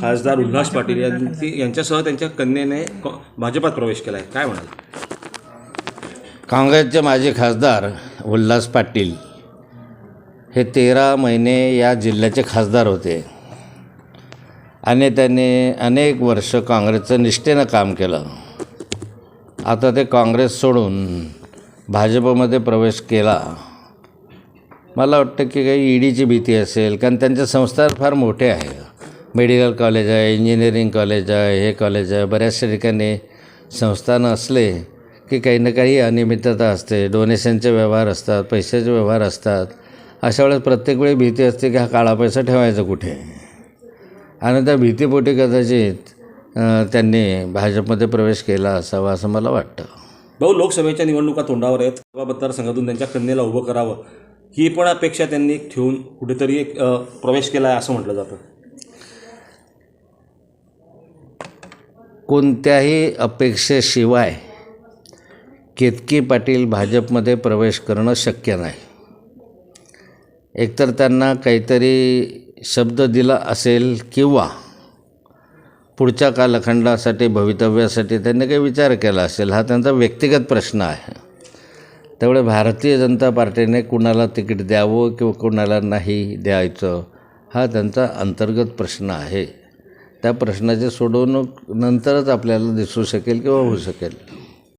खासदार उल्हास पाटील यांची यांच्यासह त्यांच्या कन्येने भाजपात प्रवेश केला आहे काय म्हणाल? काँग्रेसचे माजी खासदार उल्हास पाटील हे तेरा महिने या जिल्ह्याचे खासदार होते. आणि त्यांनी अनेक वर्ष काँग्रेसचं निष्ठेनं काम केलं. आता ते काँग्रेस सोडून भाजपमध्ये प्रवेश केला. मला वाटतं की काही ईडीची भीती असेल कारण त्यांचे संस्थान फार मोठे आहे मेडिकल कॉलेज आहे इंजिनिअरिंग कॉलेज आहे हे कॉलेज आहे. बऱ्याचशा ठिकाणी संस्थानं असले की काही ना काही अनियमितता असते. डोनेशनचे व्यवहार असतात पैशाचे व्यवहार असतात. अशा वेळेस प्रत्येक वेळी भीती असते की हा काळा पैसा ठेवायचा कुठे? आणि त्या भीतीपोटी कदाचित त्यांनी भाजपमध्ये प्रवेश केला असावा असं मला वाटतं. भाऊ लोकसभेच्या निवडणुका तोंडावर आहेत. या मतदारसंघातून त्यांच्या कन्येला उभं करावं. ही पण अपेक्षा त्यांनी ठेवून कुठेतरी एक प्रवेश केला आहे असं म्हटलं जातं. कोणत्याही अपेक्षेशिवाय केतकी पाटील भाजपमध्ये प्रवेश करणं शक्य नाही. एकतर त्यांना काहीतरी शब्द दिला असेल किंवा पुढच्या कालखंडासाठी भवितव्यासाठी त्यांनी काही विचार केला असेल हा त्यांचा व्यक्तिगत प्रश्न आहे. त्यामुळे भारतीय जनता पार्टीने कुणाला तिकीट द्यावं किंवा कुणाला नाही द्यायचं हा त्यांचा अंतर्गत प्रश्न आहे. त्या प्रश्नाची सोडवणूक नंतरच आपल्याला दिसू शकेल किंवा होऊ शकेल.